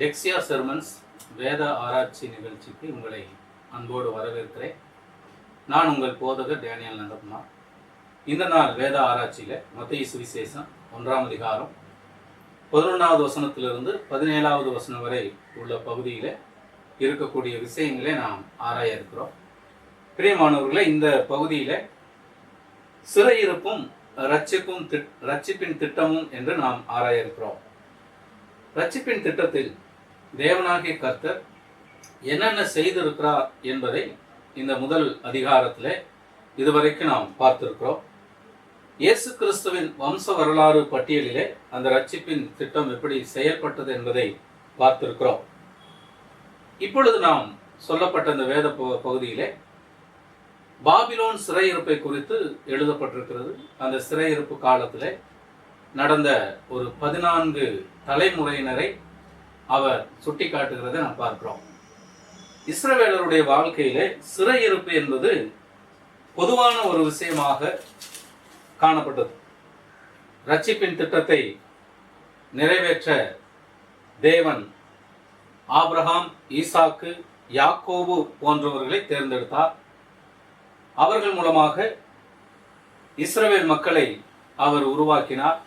டெக்ஸியா sermons வேத ஆராய்ச்சி நிகழ்ச்சிக்கு உங்களை அன்போடு வரவேற்கிறேன். நான் உங்கள் போதகர் டேனியல் நந்தகுமார். இந்த நாள் வேத ஆராய்ச்சியில் மத்திய சுவிசேஷம் ஒன்றாம் அதிகாரம் பதினொன்றாவது வசனத்திலிருந்து பதினேழாவது வசனம் வரை உள்ள பகுதியில் இருக்கக்கூடிய விஷயங்களை நாம் ஆராய இருக்கிறோம். பிரியமானவர்களே இந்த பகுதியில் சிறையிருப்பும் ரட்சிப்பும் ரட்சிப்பின் திட்டமும் என்று நாம் ஆராய இருக்கிறோம். ரட்சிப்பின் திட்டத்தில் தேவனாகிய கர்த்தர் என்னென்ன செய்திருக்கிறார் என்பதை இந்த முதல் அதிகாரத்தில் இதுவரைக்கும் நாம் பார்த்திருக்கிறோம். இயேசு கிறிஸ்துவின் வம்ச வரலாறு பட்டியலிலே அந்த ரட்சிப்பின் திட்டம் எப்படி செயல்பட்டது என்பதை பார்த்திருக்கிறோம். இப்பொழுது நாம் சொல்லப்பட்ட இந்த வேத பகுதியிலே பாபிலோன் சிறையிருப்பை குறித்து எழுதப்பட்டிருக்கிறது. அந்த சிறையிருப்பு காலத்தில் நடந்த ஒரு பதினான்கு தலைமுறையினரை அவர் சுட்டி சுட்டிக்காட்டுகிறதை நாம் பார்க்கிறோம். இஸ்ரவேலருடைய வாழ்க்கையிலே சிறையிருப்பு என்பது பொதுவான ஒரு விஷயமாக காணப்பட்டது. ரட்சிப்பின் திட்டத்தை நிறைவேற்ற தேவன் ஆப்ரஹாம் ஈசாக்கு யாக்கோபு போன்றவர்களை தேர்ந்தெடுத்தார். அவர்கள் மூலமாக இஸ்ரவேல் மக்களை அவர் உருவாக்கினார்.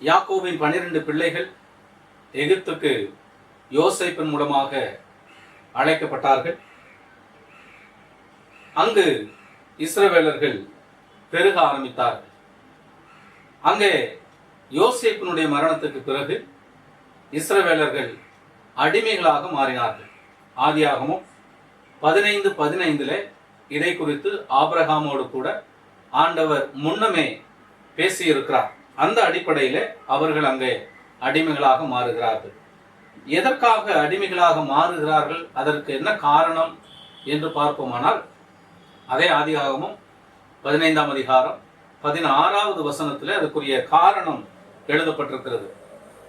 யாக்கோவின் பனிரெண்டு பிள்ளைகள் எகிப்துக்கு யோசைப்பின் மூலமாக அழைக்கப்பட்டார்கள். அங்கு இஸ்ரவேலர்கள் பெருக ஆரம்பித்தார்கள். அங்கே யோசேப்பினுடைய மரணத்துக்கு பிறகு இஸ்ரவேலர்கள் அடிமைகளாக மாறினார்கள். ஆதியாகமும் பதினைந்து பதினைந்துல இதை குறித்து ஆபிரகாமோடு கூட ஆண்டவர் முன்னமே பேசியிருக்கிறார். அந்த அடிப்படையில அவர்கள் அங்கே அடிமைகளாக மாறுகிறார்கள். எதற்காக அடிமைகளாக மாறுகிறார்கள்? அதற்கு என்ன காரணம் என்று பார்ப்போமானால் அதே ஆதிகாகமும் பதினைந்தாம் அதிகாரம் பதினாறாவது வசனத்தில் அதுக்குரிய காரணம் எழுதப்பட்டிருக்கிறது.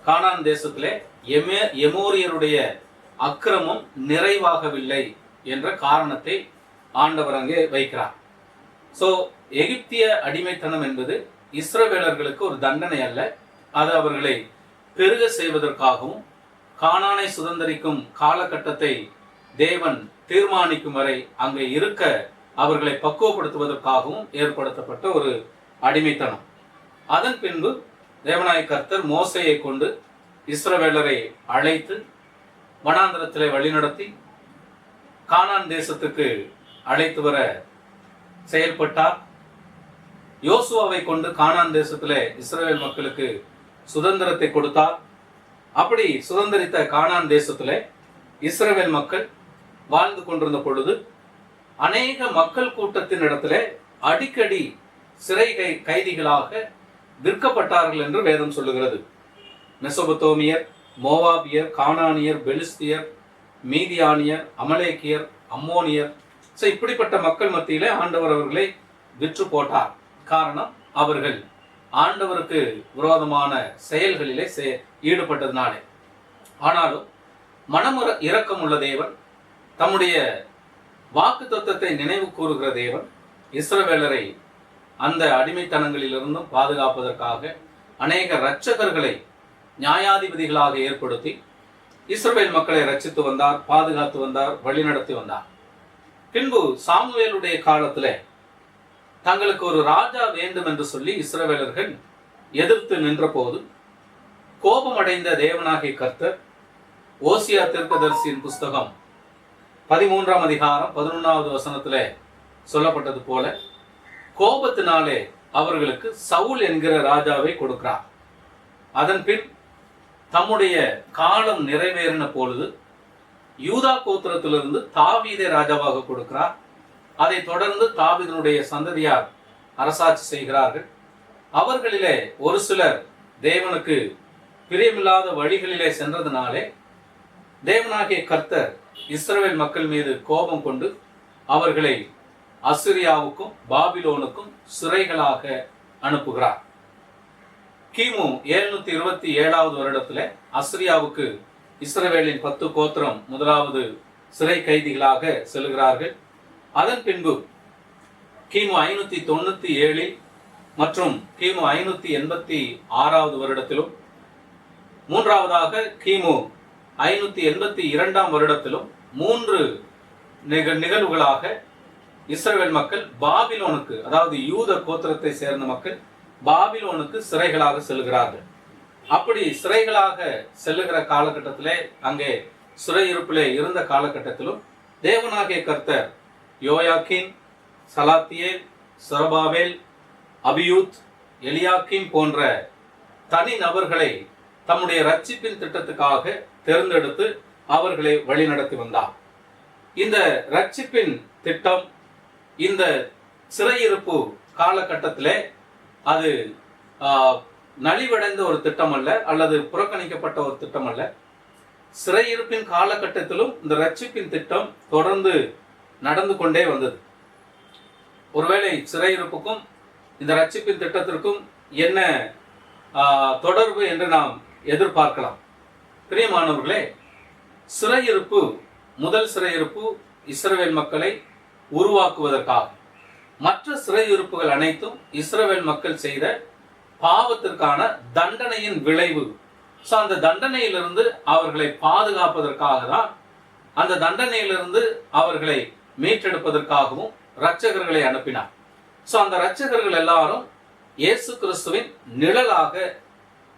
கானான் தேசத்திலே எமே எமோரியருடைய அக்கிரமம் நிறைவாகவில்லை என்ற காரணத்தை ஆண்டவர் அங்கே வைக்கிறார். ஸோ எகிப்திய அடிமைத்தனம் என்பது இஸ்ரவேலர்களுக்கு ஒரு தண்டனை அல்ல. அது அவர்களை பெருக செய்வதற்காகவும் கானானை சுதந்தரிக்கும் காலகட்டத்தை தேவன் தீர்மானிக்கும் வரை அங்கே இருக்க அவர்களை பக்குவப்படுத்துவதற்காகவும் ஏற்படுத்தப்பட்ட ஒரு அடிமைத்தனம். அதன் பின்பு தேவநாய கர்த்தர் மோசையை கொண்டு இஸ்ரவேலரை அழைத்து வனாந்திரத்திலே வழிநடத்தி கானான் தேசத்துக்கு அழைத்து வர செயல்பட்டார். யோசுவாவை கொண்டு கானான் தேசத்திலே இஸ்ரேல் மக்களுக்கு சுதந்திரத்தை கொடுத்தார். அப்படி சுதந்திரித்த கானான் தேசத்திலே இஸ்ரேல் மக்கள் வாழ்ந்து கொண்டிருந்த பொழுது அநேக மக்கள் கூட்டத்தின் இடத்துல அடிக்கடி சிறை கை கைதிகளாக விற்கப்பட்டார்கள் என்று வேதம் சொல்லுகிறது. மெசபத்தோமியர் மோவாபியர் கானானியர் பெலிஸ்தியர் மீதியானியர் அமலேக்கியர் அம்மோனியர் ஸோ இப்படிப்பட்ட மக்கள் மத்தியிலே ஆண்டவர் அவர்களை விற்று போட்டார். காரணம் அவர்கள். ஆண்டவருக்கு விரோதமான செயல்களிலே செ- ஈடுபட்டதினாலே. ஆனாலும் மனமுற இரக்கம் உள்ள தேவன் தம்முடைய வாக்கு தத்துவத்தை நினைவு கூறுகிற தேவன் இஸ்ரவேலரை அந்த அடிமைத்தனங்களிலிருந்தும் பாதுகாப்பதற்காக அநேக இரட்சகர்களை நியாயாதிபதிகளாக ஏற்படுத்தி இஸ்ரவேல் மக்களை ரட்சித்து வந்தார் பாதுகாத்து வந்தார் வழிநடத்தி வந்தார். பின்பு சாமுவேலுடைய காலத்தில் தங்களுக்கு ஒரு ராஜா வேண்டும் என்று சொல்லி இஸ்ரவேலர்கள் எதிர்த்து நின்றபோது கோபமடைந்த தேவனாகிய கர்த்தர் ஓசியா திருக்கதர்சியின் புஸ்தகம் பதிமூன்றாம் அதிகாரம் பதினொன்றாவது வசனத்தில் சொல்லப்பட்டது போல கோபத்தினாலே அவர்களுக்கு சவுல் என்கிற ராஜாவை கொடுக்கிறார். அதன் பின் தம்முடைய காலம் நிறைவேறின பொழுது யூதா கோத்திரத்திலிருந்து தாவீதை ராஜாவாக கொடுக்கிறார். அதை தொடர்ந்து தாவிதனுடைய சந்ததியார் அரசாட்சி செய்கிறார்கள். அவர்களிலே ஒரு சிலர் தேவனுக்கு பிரியமில்லாத வழிகளிலே சென்றதுனாலே தேவனாகிய கர்த்தர் இஸ்ரவேல் மக்கள் மீது கோபம் கொண்டு அவர்களை அசிரியாவுக்கும் பாபிலோனுக்கும் சிறைகளாக அனுப்புகிறார். கிமு எழுநூத்தி இருபத்தி ஏழாவது வருடத்துல அசிரியாவுக்கு இஸ்ரவேலின் பத்து கோத்திரம் முதலாவது சிறை கைதிகளாக செல்கிறார்கள். அதன் பின்பு கிமு ஐநூத்தி தொண்ணூத்தி ஏழில் மற்றும் கிமு ஐநூத்தி எண்பத்தி ஆறாவது வருடத்திலும் மூன்றாவதாக கிமு ஐநூத்தி எண்பத்தி இரண்டாம் வருடத்திலும் மூன்று நிக- நிகழ்வுகளாக இஸ்ரேல் மக்கள் பாபிலோனுக்கு அதாவது யூத கோத்திரத்தை சேர்ந்த மக்கள் பாபிலோனுக்கு சிறைகளாக செல்கிறார்கள். அப்படி சிறைகளாக செல்லுகிற காலகட்டத்திலே அங்கே சிறையிருப்பிலே இருந்த காலகட்டத்திலும் தேவனாகிய கர்த்தர் யோயாக்கின் சலாத்தியேல் சரபாவேல் அபியூத் எலியாக்கின் போன்ற தனி நபர்களை தம்முடைய ரட்சிப்பின் திட்டத்துக்காக தேர்ந்தெடுத்து அவர்களை வழிநடத்தி வந்தார். இந்த ரட்சிப்பின் திட்டம் இந்த சிறையிருப்பு காலகட்டத்திலே அது நலிவடைந்த ஒரு திட்டம் அல்ல அல்லது புறக்கணிக்கப்பட்ட ஒரு திட்டம் அல்ல சிறையிருப்பின் காலகட்டத்திலும் இந்த ரட்சிப்பின் திட்டம் தொடர்ந்து நடந்து கொண்டே வந்தது. ஒருவேளை சிறையிருப்புக்கும் இந்த ரட்சிப்பின் திட்டத்திற்கும் என்ன தொடர்பு என்று நாம் எதிர்பார்க்கலாம். பிரியமானவர்களே சிறையிருப்பு முதல் சிறையிருப்பு இஸ்ரவேல் மக்களை உருவாக்குவதற்காக. மற்ற சிறையிருப்புகள் அனைத்தும் இஸ்ரவேல் மக்கள் செய்த பாவத்திற்கான தண்டனையின் விளைவு. ஸோ அந்த தண்டனையிலிருந்து அவர்களை பாதுகாப்பதற்காக தான் அந்த தண்டனையிலிருந்து அவர்களை மீட்டெடுப்பதற்காகவும் இரட்சகர்களை அனுப்பினார். ஸோ அந்த இரட்சகர்கள் எல்லாரும் இயேசு கிறிஸ்துவின் நிழலாக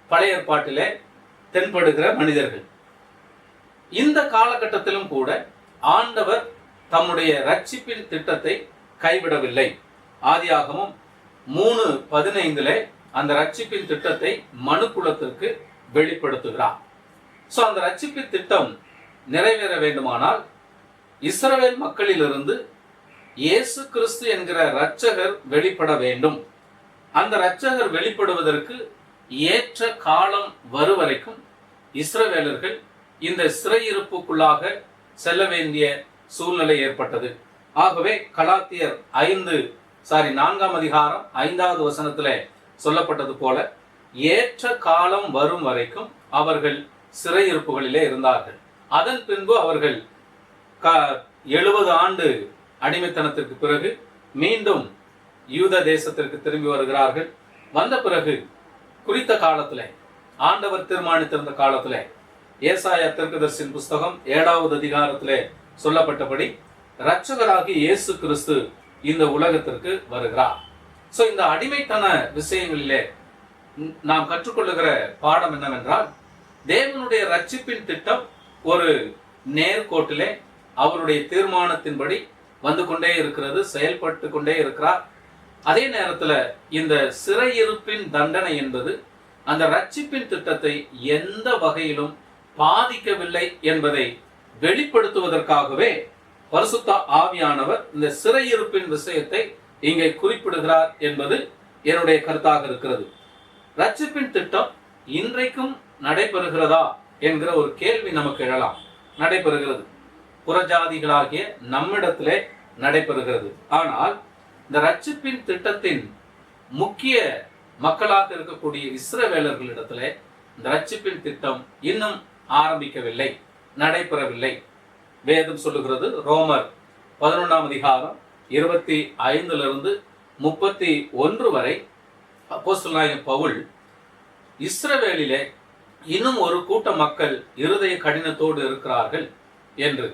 பழைய ஏற்பாட்டிலே தென்படுகிற மனிதர்கள். இந்த காலகட்டத்திலும் கூட ஆண்டவர் தம்முடைய ரட்சிப்பின் திட்டத்தை கைவிடவில்லை. ஆதியாகமும் மூணு பதினைந்திலே அந்த ரட்சிப்பின் திட்டத்தை மனுக்குலத்திற்கு வெளிப்படுத்துகிறார். சோ அந்த ரட்சிப்பின் திட்டம் நிறைவேற வேண்டுமானால் இஸ்ரவேல் மக்களிலிருந்து இயேசு கிறிஸ்து என்கிற இரட்சகர் வெளிப்பட வேண்டும். அந்த இரட்சகர் வெளிப்படுவதற்கு ஏற்ற காலம் வரும் வரைக்கும் இஸ்ரவேலர்கள் இந்த சிறையிருப்புக்குள்ளாக செல்ல வேண்டிய சூழ்நிலை ஏற்பட்டது. ஆகவே கலாத்தியர் ஐந்து சாரி நான்காம் அதிகாரம் ஐந்தாவது வசனத்துல சொல்லப்பட்டது போல ஏற்ற காலம் வரும் வரைக்கும் அவர்கள் சிறையிருப்புகளிலே இருந்தார்கள். அதன் பின்பு அவர்கள் எழுபது ஆண்டு அடிமைத்தனத்திற்கு பிறகு மீண்டும் யூத தேசத்திற்கு திரும்பி வருகிறார்கள். வந்த பிறகு குறித்த காலத்தில் ஆண்டவர் தீர்மானித்திருந்த காலத்தில் ஏசாயா தீர்க்கதரிசியின் புஸ்தகம் ஏழாவது அதிகாரத்திலே சொல்லப்பட்டபடி இரட்சகராகி இயேசு கிறிஸ்து இந்த உலகத்திற்கு வருகிறார். சோ இந்த அடிமைத்தன விஷயங்களிலே நாம் கற்றுக்கொள்ளுகிற பாடம் என்னவென்றால் தேவனுடைய ரட்சிப்பின் திட்டம் ஒரு நேர்கோட்டிலே அவருடைய தீர்மானத்தின்படி வந்து கொண்டே இருக்கிறது செயல்பட்டு கொண்டே இருக்கிறார். அதே நேரத்துல இந்த சிறையிருப்பின் தண்டனை என்பது அந்த ரட்சிப்பின் திட்டத்தை எந்த வகையிலும் பாதிக்கவில்லை என்பதை வெளிப்படுத்துவதற்காகவே பரிசுத்த ஆவியானவர் இந்த சிறையிருப்பின் விஷயத்தை இங்கே குறிப்பிடுகிறார் என்பது என்னுடைய கருத்தாக இருக்கிறது. ரட்சிப்பின் திட்டம் இன்றைக்கும் நடைபெறுகிறதா என்கிற ஒரு கேள்வி நமக்கு எழலாம். நடைபெறுகிறது. புறஜாதிகளாகிய நம்மிடத்திலே நடைபெறுகிறது. ஆனால் இந்த ரட்சிப்பின் திட்டத்தின் முக்கிய மக்களாக இருக்கக்கூடிய இஸ்ரவேலர்களிடத்திலே இந்த ரட்சிப்பின் திட்டம் இன்னும் ஆரம்பிக்கவில்லை நடைபெறவில்லை. வேதம் சொல்லுகிறது ரோமர் பதினொன்றாம் அதிகாரம் இருபத்தி ஐந்திலிருந்து முப்பத்தி ஒன்று வரை அப்போஸ்தலனாகிய பவுல் இஸ்ரவேலிலே இன்னும் ஒரு கூட்ட மக்கள் இருதய கடினத்தோடு இருக்கிறார்கள் என்று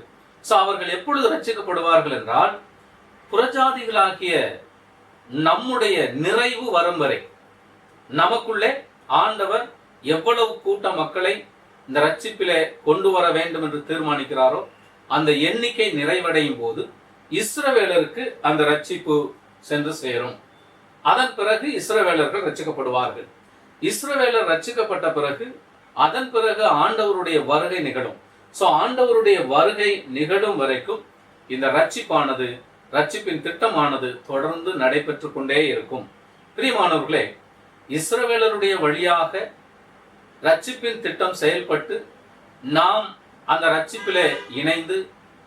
ஸோ அவர்கள் எப்பொழுது ரட்சிக்கப்படுவார்கள் என்றால் புறஜாதிகளாகிய நம்முடைய நிறைவு வரும் வரை நமக்குள்ளே ஆண்டவர் எவ்வளவு கூட்ட மக்களை இந்த ரட்சிப்பிலே கொண்டு வர வேண்டும் என்று தீர்மானிக்கிறாரோ அந்த எண்ணிக்கை நிறைவடையும் போது இஸ்ரவேலருக்கு அந்த ரட்சிப்பு சென்று சேரும். அதன் பிறகு இஸ்ரவேலர்கள் ரட்சிக்கப்படுவார்கள். இஸ்ரவேலர் ரட்சிக்கப்பட்ட பிறகு அதன் பிறகு ஆண்டவருடைய வருகை நிகழும். சோ ஆண்டவருடைய வருகை நிகழும் வரைக்கும் இந்த ரட்சிப்பானது ரட்சிப்பின் திட்டமானது தொடர்ந்து நடைபெற்று கொண்டே இருக்கும். பிரியமானவர்களே இஸ்ரவேலருடைய வழியாக ரட்சிப்பின் திட்டம் செயல்பட்டு நாம் அந்த ரட்சிப்பிலே இணைந்து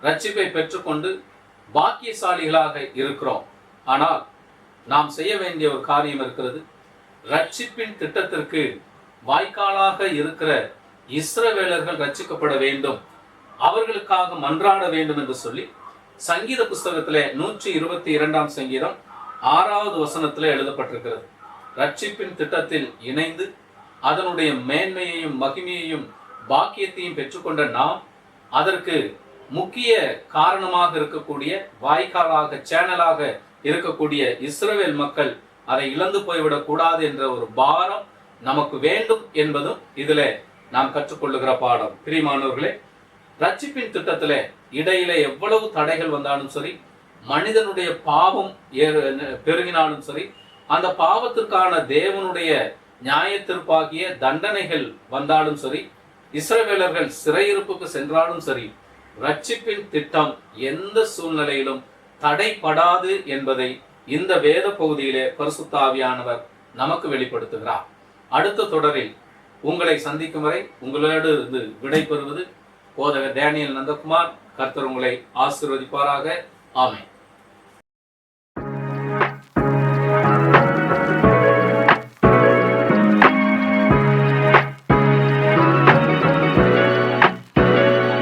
ரட்சிப்பை பெற்றுக்கொண்டு பாக்கியசாலிகளாக இருக்கிறோம். ஆனால் நாம் செய்ய வேண்டிய ஒரு காரியம் இருக்கிறது. ரட்சிப்பின் திட்டத்திற்கு வாய்க்காலாக இருக்கிற இஸ்ரவேலர்கள் ரச்சிக்கப்பட வேண்டும். அவர்களுக்காக மன்றாட வேண்டும் என்று சொல்லி சங்கீத புஸ்தகத்திலே நூற்றி இருபத்தி இரண்டாம் சங்கீதம் ஆறாவது வசனத்தில் எழுதப்பட்டிருக்கிறது. ரட்சிப்பின் திட்டத்தில் இணைந்து அதனுடைய மேன்மையையும் மகிமையையும் பாக்கியத்தையும் பெற்றுக்கொண்ட நாம் அதற்கு முக்கிய காரணமாக இருக்கக்கூடிய வாய்க்காலாக சேனலாக இருக்கக்கூடிய இஸ்ரவேல் மக்கள் அதை இழந்து போய்விடக் கூடாது என்ற ஒரு பாரம் நமக்கு வேண்டும் என்பதும் இதுல நாம் கற்றுக்கொள்ளுகிற பாடம். பிரிமானவர்களே ரட்சிப்பின் திட்டத்துல இடையில எவ்வளவு தடைகள் வந்தாலும் சரி மனிதனுடைய பாவம் ஏறு- பெருகினாலும் சரி அந்த பாவத்திற்கான தேவனுடைய நியாயத்திற்பாகிய தண்டனைகள் வந்தாலும் சரி இஸ்ரவேலர்கள் சிறையிருப்புக்கு சென்றாலும் சரி ரட்சிப்பின் திட்டம் எந்த சூழ்நிலையிலும் தடைப்படாது என்பதை இந்த வேத பகுதியிலே பரிசுத்தாவியானவர் நமக்கு வெளிப்படுத்துகிறார். அடுத்த தொடரில் உங்களை சந்திக்கும் வரை உங்களோடு இருந்து விடை பெறுவது போதகர் டேனியல் நந்தகுமார். கர்த்தர் உங்களை ஆசீர்வதிப்பாராக. ஆமை